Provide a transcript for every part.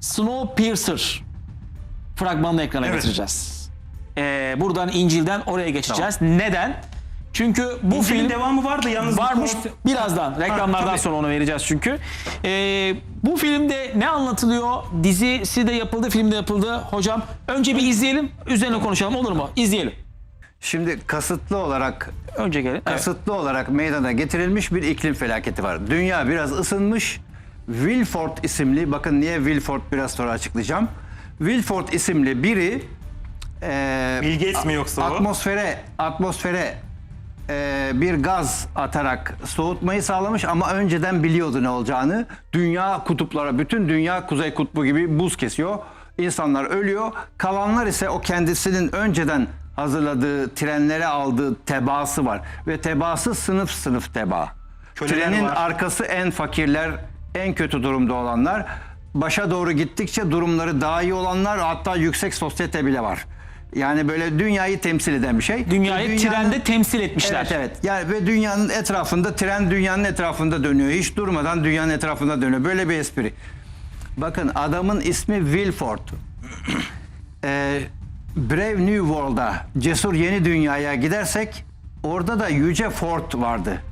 Snowpiercer fragmanını ekrana Evet. getireceğiz. Ee, buradan İncil'den oraya geçeceğiz. Neden? Çünkü bu Bu film devamı vardı yalnız. varmış. konser- Birazdan reklamlardan tabii. sonra onu vereceğiz çünkü. Ee, bu filmde ne anlatılıyor? Dizisi de yapıldı, film de yapıldı. Hocam önce bir izleyelim, üzerine konuşalım olur mu? İzleyelim. Şimdi kasıtlı olarak Önce gelin. Evet. kasıtlı olarak meydana getirilmiş bir iklim felaketi var. Dünya biraz ısınmış. Wilford isimli, bakın niye Wilford biraz sonra açıklayacağım. Wilford isimli biri e, Bill Gates mi yoksa o? atmosfere atmosfere e, bir gaz atarak soğutmayı sağlamış ama önceden biliyordu ne olacağını. Dünya kutuplara, bütün dünya kuzey kutbu gibi buz kesiyor. İnsanlar ölüyor. Kalanlar ise o kendisinin önceden hazırladığı, trenlere aldığı tebaası var. Ve tebaası sınıf sınıf teba. Köleler Trenin var. arkası en fakirler, en kötü durumda olanlar. Başa doğru gittikçe durumları daha iyi olanlar hatta yüksek sosyete bile var. Yani böyle dünyayı temsil eden bir şey. Dünyayı dünyanın- trende temsil etmişler. Evet evet. Yani ve dünyanın etrafında tren dünyanın etrafında dönüyor. Hiç durmadan dünyanın etrafında dönüyor. Böyle bir espri. Bakın adamın ismi Wilford. Ee, Brave New World'a, Cesur Yeni Dünya'ya gidersek orada da Yüce Ford vardı.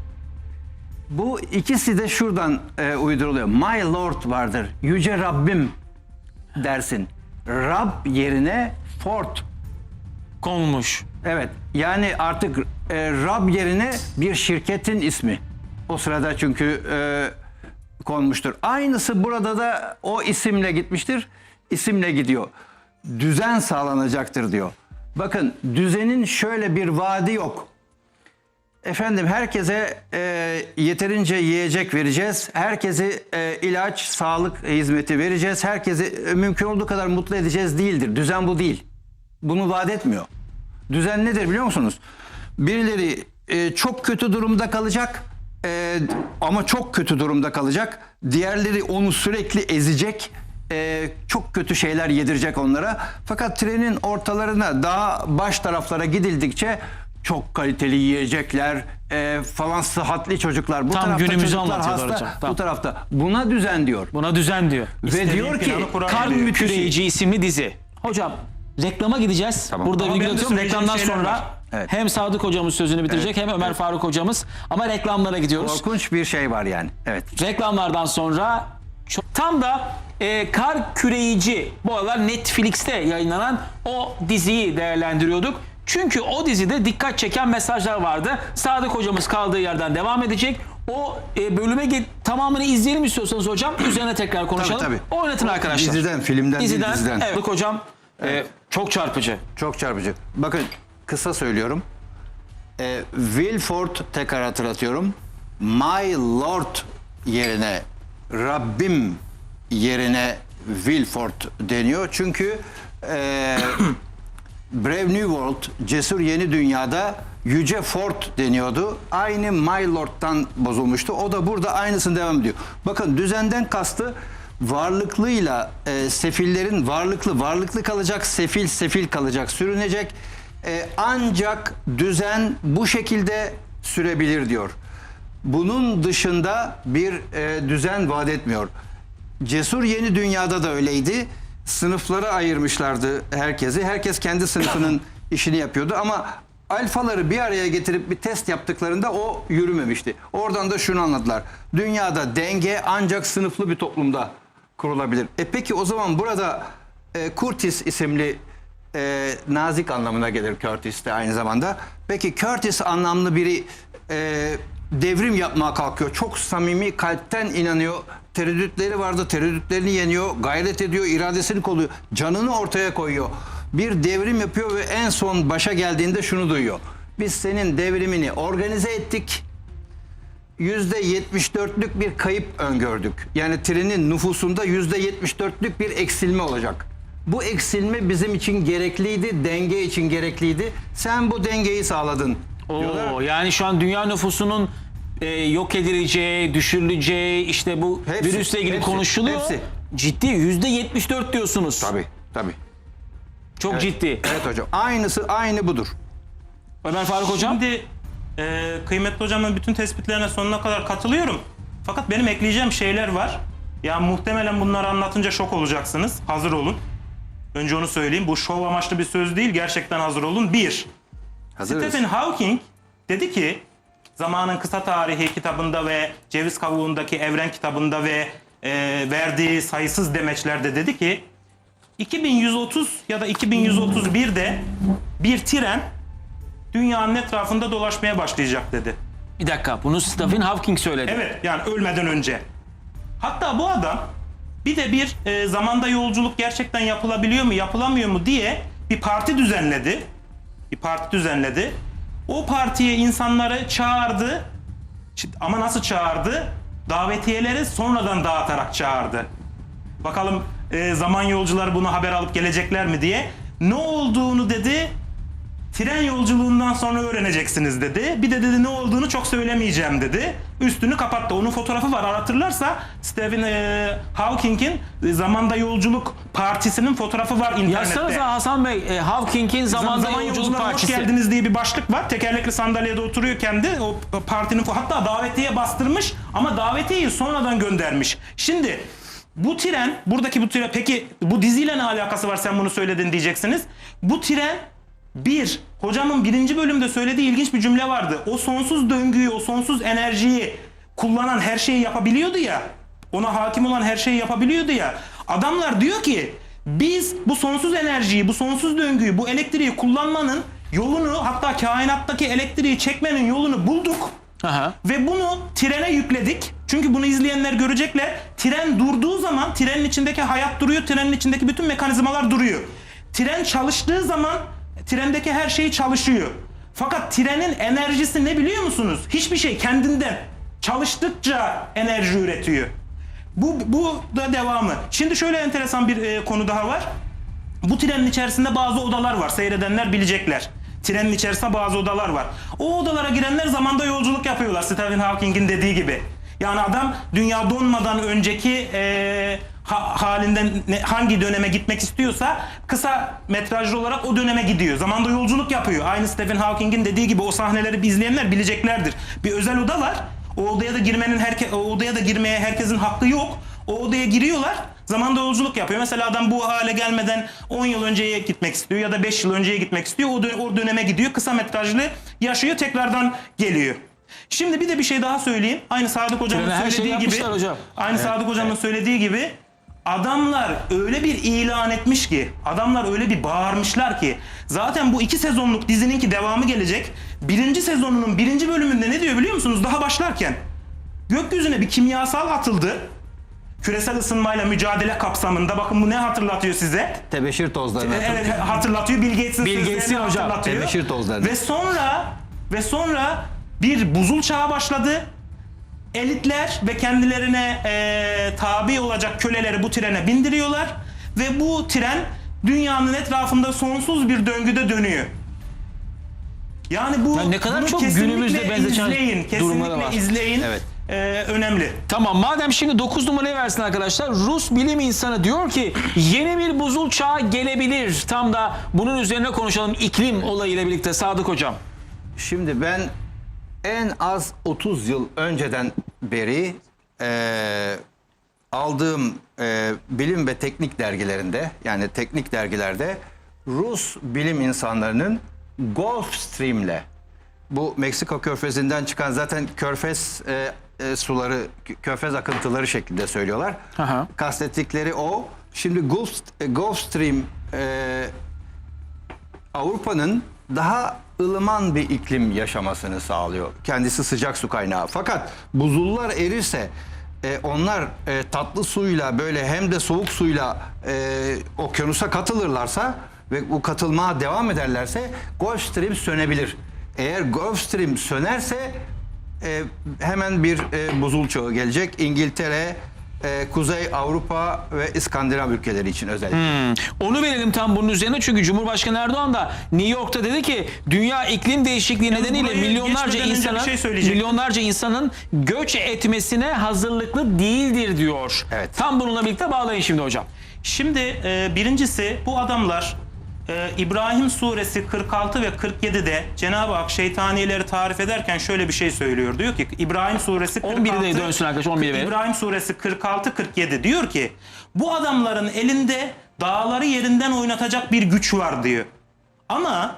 Bu ikisi de şuradan e, uyduruluyor. My Lord vardır. Yüce Rabbim dersin. Rab yerine Ford Konmuş. Evet. Yani artık e, Rab yerine bir şirketin ismi. O sırada çünkü e, konmuştur. Aynısı burada da o isimle gitmiştir. İsimle gidiyor. Düzen sağlanacaktır diyor. Bakın düzenin şöyle bir vaadi yok. Efendim herkese e, yeterince yiyecek vereceğiz. Herkese e, ilaç, sağlık hizmeti vereceğiz. Herkesi e, mümkün olduğu kadar mutlu edeceğiz değildir. Düzen bu değil. Bunu vaat etmiyor. Düzen nedir biliyor musunuz? Birileri e, çok kötü durumda kalacak e, ama çok kötü durumda kalacak. Diğerleri onu sürekli ezecek. e, çok kötü şeyler yedirecek onlara. Fakat trenin ortalarına daha baş taraflara gidildikçe çok kaliteli yiyecekler e, falan sıhhatli çocuklar. Bu Tam tarafta günümüzü çocuklar anlatıyorlar hasta, hocam. Tamam. Bu tarafta. Buna düzen diyor. Buna düzen diyor. Ve diyor ki planı kurar Kar diyor. Küreyici isimli dizi. Hocam reklama gideceğiz. Tamam. Burada Ama de atıyorum. Reklamdan sonra var. Evet. hem Sadık hocamız sözünü bitirecek hem Ömer Faruk hocamız. Ama reklamlara gidiyoruz. korkunç bir şey var yani. Evet. Reklamlardan sonra çok- tam da e, Kar Küreyici bu aralar Netflix'te yayınlanan o diziyi değerlendiriyorduk. Çünkü o dizide dikkat çeken mesajlar vardı. Sadık hocamız kaldığı yerden devam edecek. O e, bölüme ge- tamamını izleyelim istiyorsanız hocam. Üzerine tekrar konuşalım. tabii. Oynatın arkadaşlar. Diziden, filmden değil, diziden, diziden. Evet. Hocam e, çok çarpıcı. Çok çarpıcı. Bakın kısa söylüyorum. Ee, Wilford tekrar hatırlatıyorum. My Lord yerine Rabbim yerine Wilford deniyor. Çünkü e, Brave New World, Cesur Yeni Dünya'da Yüce Ford deniyordu. Aynı My Lord'dan bozulmuştu. O da burada aynısını devam ediyor. Bakın düzenden kastı varlıklıyla e, sefillerin varlıklı varlıklı kalacak, sefil sefil kalacak, sürünecek. E, ancak düzen bu şekilde sürebilir diyor. Bunun dışında bir e, düzen vaat etmiyor. Cesur Yeni Dünya'da da öyleydi. Sınıflara ayırmışlardı herkesi. Herkes kendi sınıfının işini yapıyordu ama alfaları bir araya getirip bir test yaptıklarında o yürümemişti. Oradan da şunu anladılar. Dünyada denge ancak sınıflı bir toplumda kurulabilir. E peki o zaman burada e, Curtis isimli e, nazik anlamına gelir Curtis de aynı zamanda. Peki Curtis anlamlı biri e, devrim yapmaya kalkıyor. Çok samimi kalpten inanıyor. Tereddütleri vardı. Tereddütlerini yeniyor. Gayret ediyor. iradesini kolluyor. Canını ortaya koyuyor. Bir devrim yapıyor ve en son başa geldiğinde şunu duyuyor. Biz senin devrimini organize ettik. %74'lük bir kayıp öngördük. Yani trenin nüfusunda %74'lük bir eksilme olacak. Bu eksilme bizim için gerekliydi, denge için gerekliydi. Sen bu dengeyi sağladın. diyorlar. Oo, yani şu an dünya nüfusunun e, yok edileceği, düşürüleceği işte bu Hepsi, virüsle ilgili hepsi, konuşuluyor. hepsi. Ciddi yüzde 74 diyorsunuz. Tabii, tabii. Çok ciddi. Evet hocam. Aynısı aynı budur. Ömer Faruk hocam. Şimdi e, kıymetli hocamın bütün tespitlerine sonuna kadar katılıyorum. Fakat benim ekleyeceğim şeyler var. Ya muhtemelen bunları anlatınca şok olacaksınız. Hazır olun. Önce onu söyleyeyim. Bu şov amaçlı bir söz değil. Gerçekten hazır olun. Bir, Hazırız. Stephen Hawking dedi ki zamanın kısa tarihi kitabında ve ceviz kavuğundaki evren kitabında ve e, verdiği sayısız demeçlerde dedi ki 2130 ya da 2131'de bir tren dünyanın etrafında dolaşmaya başlayacak dedi. Bir dakika bunu Stephen Hawking söyledi. Evet yani ölmeden önce. Hatta bu adam bir de bir e, zamanda yolculuk gerçekten yapılabiliyor mu yapılamıyor mu diye bir parti düzenledi. Bir parti düzenledi. O partiye insanları çağırdı. Ama nasıl çağırdı? Davetiyeleri sonradan dağıtarak çağırdı. Bakalım e, zaman yolcuları bunu haber alıp gelecekler mi diye. Ne olduğunu dedi tren yolculuğundan sonra öğreneceksiniz dedi. Bir de dedi ne olduğunu çok söylemeyeceğim dedi. Üstünü kapattı. Onun fotoğrafı var aratırlarsa Stephen e, Hawking'in e, Zamanda Yolculuk Partisi'nin fotoğrafı var internette. Yazsanıza Hasan Bey e, Hawking'in zamanda Zaman yolculuk Yolculara Hoş partisi. geldiniz diye bir başlık var. Tekerlekli sandalyede oturuyor kendi. O partinin hatta davetiye bastırmış ama davetiyeyi sonradan göndermiş. Şimdi bu tren, buradaki bu tren peki bu diziyle ne alakası var sen bunu söyledin diyeceksiniz. Bu tren bir, hocamın birinci bölümde söylediği ilginç bir cümle vardı. O sonsuz döngüyü, o sonsuz enerjiyi kullanan her şeyi yapabiliyordu ya. Ona hakim olan her şeyi yapabiliyordu ya. Adamlar diyor ki biz bu sonsuz enerjiyi, bu sonsuz döngüyü, bu elektriği kullanmanın yolunu hatta kainattaki elektriği çekmenin yolunu bulduk. Aha. Ve bunu trene yükledik. Çünkü bunu izleyenler görecekler. Tren durduğu zaman trenin içindeki hayat duruyor. Trenin içindeki bütün mekanizmalar duruyor. Tren çalıştığı zaman trendeki her şey çalışıyor. Fakat trenin enerjisi ne biliyor musunuz? Hiçbir şey kendinden. Çalıştıkça enerji üretiyor. Bu, bu da devamı. Şimdi şöyle enteresan bir e, konu daha var. Bu trenin içerisinde bazı odalar var. Seyredenler bilecekler. Trenin içerisinde bazı odalar var. O odalara girenler zamanda yolculuk yapıyorlar. Stephen Hawking'in dediği gibi. Yani adam dünya donmadan önceki e, ha- halinden ne- hangi döneme gitmek istiyorsa kısa metrajlı olarak o döneme gidiyor. Zamanda yolculuk yapıyor. Aynı Stephen Hawking'in dediği gibi o sahneleri izleyenler bileceklerdir. Bir özel oda var. O odaya da girmenin herke o odaya da girmeye herkesin hakkı yok. O odaya giriyorlar. Zamanda yolculuk yapıyor. Mesela adam bu hale gelmeden 10 yıl önceye gitmek istiyor ya da 5 yıl önceye gitmek istiyor. O, dö- o döneme gidiyor. Kısa metrajlı yaşıyor. Tekrardan geliyor. Şimdi bir de bir şey daha söyleyeyim. Aynı Sadık hocamın Trene her şeyi söylediği gibi. yapmışlar hocam. Aynı Sadık hocamın söylediği gibi adamlar öyle bir ilan etmiş ki, adamlar öyle bir bağırmışlar ki zaten bu iki sezonluk dizinin ki devamı gelecek. Birinci sezonunun birinci bölümünde ne diyor biliyor musunuz? Daha başlarken gökyüzüne bir kimyasal atıldı. Küresel ısınmayla mücadele kapsamında. Bakın bu ne hatırlatıyor size? Tebeşir tozlarını Evet hatırlatıyor. hatırlatıyor. Bill Gates'in Bill Gates'in hocam. hatırlatıyor. Tebeşir tozları. Ve sonra ve sonra bir buzul çağı başladı. Elitler ve kendilerine eee, tabi olacak köleleri bu trene bindiriyorlar ve bu tren dünyanın etrafında sonsuz bir döngüde dönüyor. Yani bu Ya ne kadar bunu çok kesinlikle günümüzde benzeşen izleyin, kesinlikle var. izleyin. Evet. Eee, önemli. Tamam madem şimdi 9 numarayı versin arkadaşlar. Rus bilim insanı diyor ki yeni bir buzul çağı gelebilir. Tam da bunun üzerine konuşalım iklim olayıyla birlikte Sadık hocam. Şimdi ben en az 30 yıl önceden beri eee, aldığım eee, bilim ve teknik dergilerinde yani teknik dergilerde Rus bilim insanlarının Gulf Stream'le bu Meksika körfezinden çıkan zaten körfez eee, eee, suları, körfez akıntıları şeklinde söylüyorlar. Aha. Kastettikleri o. Şimdi Gulf, Gulf Stream eee Avrupa'nın daha ılıman bir iklim yaşamasını sağlıyor. Kendisi sıcak su kaynağı. Fakat buzullar erirse e, onlar e, tatlı suyla böyle hem de soğuk suyla e, okyanusa katılırlarsa ve bu katılmaya devam ederlerse Gulf Stream sönebilir. Eğer Gulf Stream sönerse e, hemen bir e, buzul çağı gelecek. İngiltere, e, Kuzey Avrupa ve İskandinav ülkeleri için özellikle. Onu verelim tam bunun üzerine çünkü Cumhurbaşkanı Erdoğan da New York'ta dedi ki dünya iklim değişikliği nedeniyle burayı milyonlarca insanın şey milyonlarca insanın göç etmesine hazırlıklı değildir diyor. Evet. Tam bununla birlikte bağlayın şimdi hocam. Şimdi e, birincisi bu adamlar Ee, İbrahim suresi 46 ve 47'de Cenab-ı Hak şeytanileri tarif ederken şöyle bir şey söylüyor. Diyor ki İbrahim suresi 46 11'i de dönsün arkadaş, 11'i verin. İbrahim suresi 46-47 diyor ki bu adamların elinde dağları yerinden oynatacak bir güç var diyor. Ama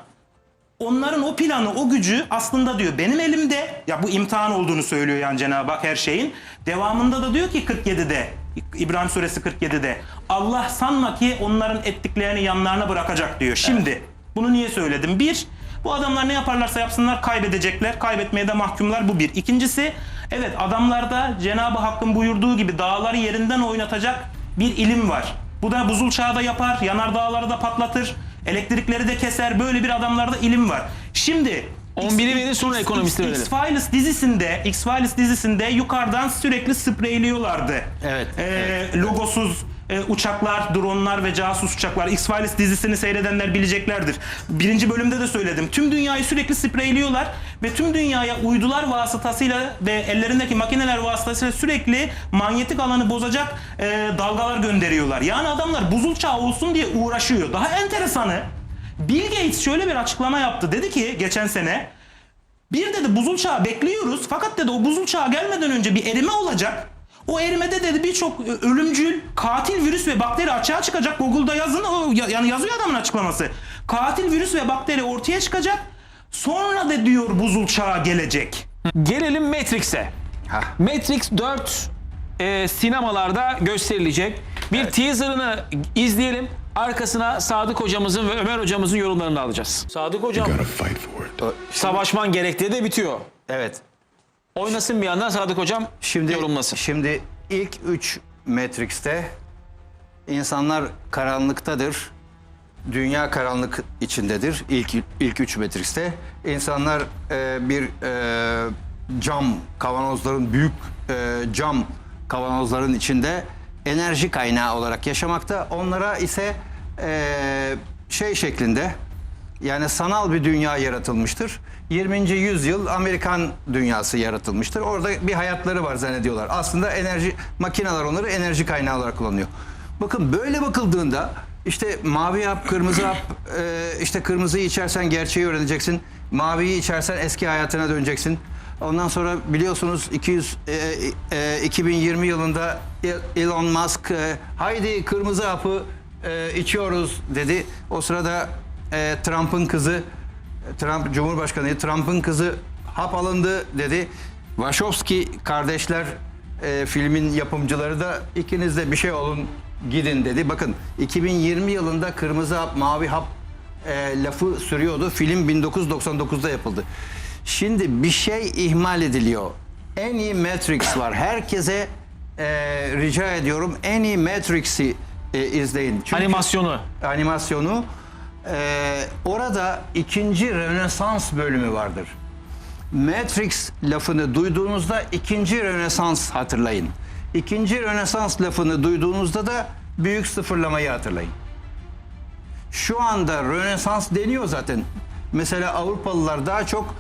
onların o planı, o gücü aslında diyor benim elimde. Ya bu imtihan olduğunu söylüyor yani Cenab-ı Hak her şeyin. Devamında da diyor ki 47'de İbrahim suresi 47'de Allah sanma ki onların ettiklerini yanlarına bırakacak diyor. Şimdi bunu niye söyledim? Bir, bu adamlar ne yaparlarsa yapsınlar kaybedecekler. Kaybetmeye de mahkumlar bu bir. İkincisi evet adamlarda Cenab-ı Hakk'ın buyurduğu gibi dağları yerinden oynatacak bir ilim var. Bu da buzul çağda yapar, yanar dağları da patlatır. Elektrikleri de keser. Böyle bir adamlarda ilim var. Şimdi 11'i verin, sonra ekonomisti verelim. X-Files dizisinde, X-Files dizisinde yukarıdan sürekli spreyliyorlardı. Evet, Ee, Logosuz e, uçaklar, dronlar ve casus uçaklar. X-Files dizisini seyredenler bileceklerdir. Birinci bölümde de söyledim. Tüm dünyayı sürekli spreyliyorlar ve tüm dünyaya uydular vasıtasıyla ve ellerindeki makineler vasıtasıyla sürekli manyetik alanı bozacak e, dalgalar gönderiyorlar. Yani adamlar buzul çağı olsun diye uğraşıyor. Daha enteresanı Bill Gates şöyle bir açıklama yaptı. Dedi ki geçen sene bir dedi buzul çağı bekliyoruz fakat dedi o buzul çağı gelmeden önce bir erime olacak. O erimede dedi birçok e, ölümcül, katil virüs ve bakteri açığa çıkacak. Google'da yazın o ya- yani yazıyor adamın açıklaması. Katil virüs ve bakteri ortaya çıkacak. Sonra da diyor buzul çağı gelecek. Gelelim Matrix'e. Hah. Matrix 4 e, sinemalarda gösterilecek. Bir teaserını izleyelim. Arkasına Sadık hocamızın ve Ömer hocamızın yorumlarını alacağız. Sadık hocam savaşman gerektiği de bitiyor. Evet. Oynasın bir yandan Sadık hocam Şimdi yorumlasın. Şimdi ilk 3 Matrix'te insanlar karanlıktadır. Dünya karanlık içindedir. İlk ilk 3 Matrix'te insanlar e, bir e, cam kavanozların büyük e, cam kavanozların içinde enerji kaynağı olarak yaşamakta. Onlara ise e, şey şeklinde yani sanal bir dünya yaratılmıştır. 20. yüzyıl Amerikan dünyası yaratılmıştır. Orada bir hayatları var zannediyorlar. Aslında enerji makineler onları enerji kaynağı olarak kullanıyor. Bakın böyle bakıldığında işte mavi hap, kırmızı hap, e, işte kırmızıyı içersen gerçeği öğreneceksin. Maviyi içersen eski hayatına döneceksin. Ondan sonra biliyorsunuz 200 e, e, 2020 yılında Elon Musk e, haydi kırmızı hapı e, içiyoruz dedi. O sırada e, Trump'ın kızı Trump Cumhurbaşkanı Trump'ın kızı hap alındı dedi. Wachowski kardeşler e, filmin yapımcıları da ikiniz de bir şey olun gidin dedi. Bakın 2020 yılında kırmızı hap mavi hap e, lafı sürüyordu. Film 1999'da yapıldı. Şimdi bir şey ihmal ediliyor. En iyi Matrix var. Herkese e, rica ediyorum en iyi Matrix'i e, izleyin. Çünkü Animasyonu. animasyonu. Ee, orada ikinci Rönesans bölümü vardır. Matrix lafını duyduğunuzda ikinci Rönesans hatırlayın. İkinci Rönesans lafını duyduğunuzda da büyük sıfırlamayı hatırlayın. Şu anda Rönesans deniyor zaten. Mesela Avrupalılar daha çok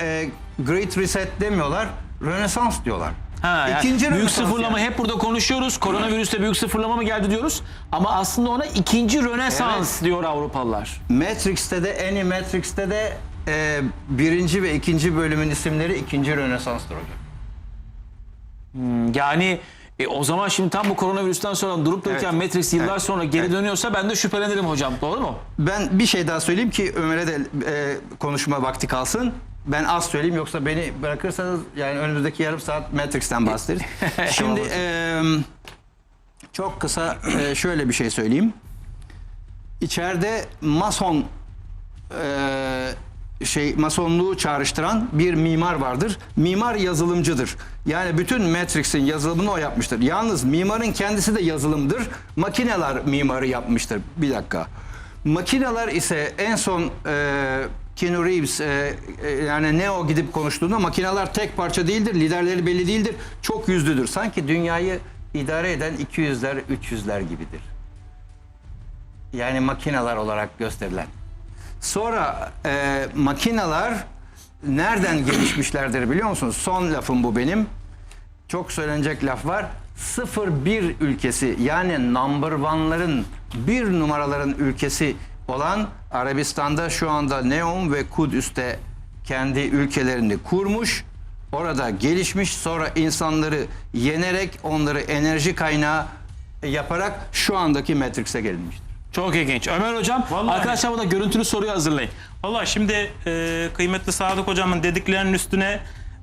e, Great Reset demiyorlar, Rönesans diyorlar. Ha, yani İkinci büyük Rönesans sıfırlama yani. hep burada konuşuyoruz. Koronavirüste büyük sıfırlama mı geldi diyoruz. Ama aslında ona ikinci Rönesans Evet. diyor Avrupalılar. Matrix'te de Any Matrix'te de e, birinci ve ikinci bölümün isimleri ikinci Rönesans'tır hocam. Yani e, o zaman şimdi tam bu koronavirüsten sonra durup dururken Evet. Matrix yıllar Evet. sonra geri Evet. dönüyorsa ben de şüphelenirim hocam. Doğru mu? Ben bir şey daha söyleyeyim ki Ömer'e de e, konuşma vakti kalsın. Ben az söyleyeyim yoksa beni bırakırsanız yani önümüzdeki yarım saat Matrix'ten bahsederiz. Şimdi e, çok kısa e, şöyle bir şey söyleyeyim. İçeride mason e, şey masonluğu çağrıştıran bir mimar vardır. Mimar yazılımcıdır. Yani bütün Matrix'in yazılımını o yapmıştır. Yalnız mimarın kendisi de yazılımdır. Makineler mimarı yapmıştır. Bir dakika. Makineler ise en son e, Keanu Reeves e, e, yani Neo gidip konuştuğunda makineler tek parça değildir. Liderleri belli değildir. Çok yüzlüdür. Sanki dünyayı idare eden 200'ler 300'ler gibidir. Yani makineler olarak gösterilen. Sonra e, makineler nereden gelişmişlerdir biliyor musunuz? Son lafım bu benim. Çok söylenecek laf var. 0-1 ülkesi yani number one'ların bir numaraların ülkesi olan Arabistan'da şu anda Neom ve Kudüs'te kendi ülkelerini kurmuş. Orada gelişmiş sonra insanları yenerek onları enerji kaynağı yaparak şu andaki Matrix'e gelinmiştir. Çok ilginç. Ömer hocam Vallahi- arkadaşlar burada görüntülü soruyu hazırlayın. Valla şimdi e, kıymetli Sadık hocamın dediklerinin üstüne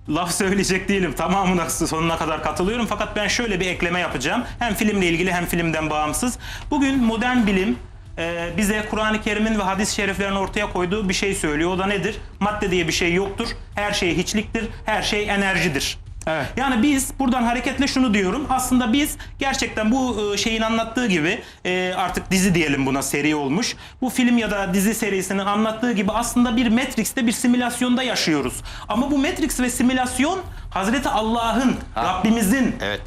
laf söyleyecek değilim. Tamamına sonuna kadar katılıyorum. Fakat ben şöyle bir ekleme yapacağım. Hem filmle ilgili hem filmden bağımsız. Bugün modern bilim e, bize Kur'an-ı Kerim'in ve hadis-i şeriflerin ortaya koyduğu bir şey söylüyor. O da nedir? Madde diye bir şey yoktur. Her şey hiçliktir. Her şey enerjidir. Evet. Yani biz buradan hareketle şunu diyorum. Aslında biz gerçekten bu e, şeyin anlattığı gibi e, artık dizi diyelim buna seri olmuş. Bu film ya da dizi serisinin anlattığı gibi aslında bir Matrix'te bir simülasyonda yaşıyoruz. Ama bu Matrix ve simülasyon Hazreti Allah'ın, Rabbimizin, Evet.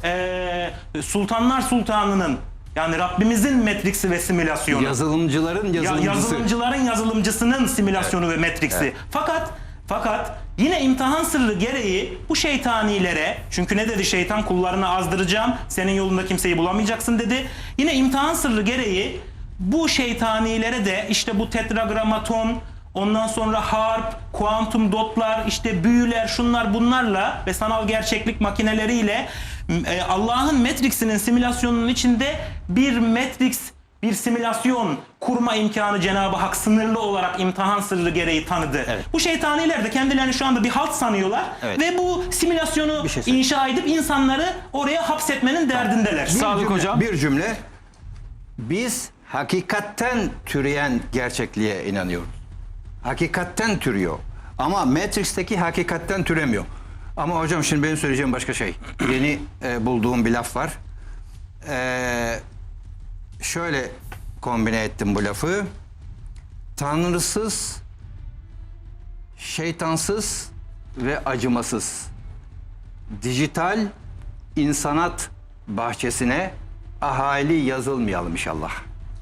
e, Sultanlar Sultanı'nın yani Rabbimizin Matrix'i ve simülasyonu. Yazılımcıların Ya- yazılımcısı. yazılımcıların yazılımcısının simülasyonu ve Matrix'i. Fakat fakat yine imtihan sırrı gereği bu şeytanilere çünkü ne dedi şeytan kullarını azdıracağım senin yolunda kimseyi bulamayacaksın dedi. Yine imtihan sırrı gereği bu şeytanilere de işte bu tetragramaton ondan sonra harp, kuantum dotlar, işte büyüler, şunlar bunlarla ve sanal gerçeklik makineleriyle Allah'ın Matrix'inin simülasyonunun içinde bir Matrix bir simülasyon kurma imkanı Cenab-ı Hak sınırlı olarak imtihan sırrı gereği tanıdı. Evet. Bu şeytaniler de kendilerini şu anda bir halt sanıyorlar Evet. ve bu simülasyonu şey inşa edip insanları oraya hapsetmenin derdindeler. Bir Sağlık cümle- hocam. Bir cümle. Biz hakikatten türeyen gerçekliğe inanıyoruz. Hakikatten türüyor. Ama Matrix'teki hakikatten türemiyor. Ama hocam şimdi benim söyleyeceğim başka şey. Yeni e, bulduğum bir laf var. E, şöyle kombine ettim bu lafı. Tanrısız, şeytansız ve acımasız dijital insanat bahçesine ahali yazılmayalım inşallah.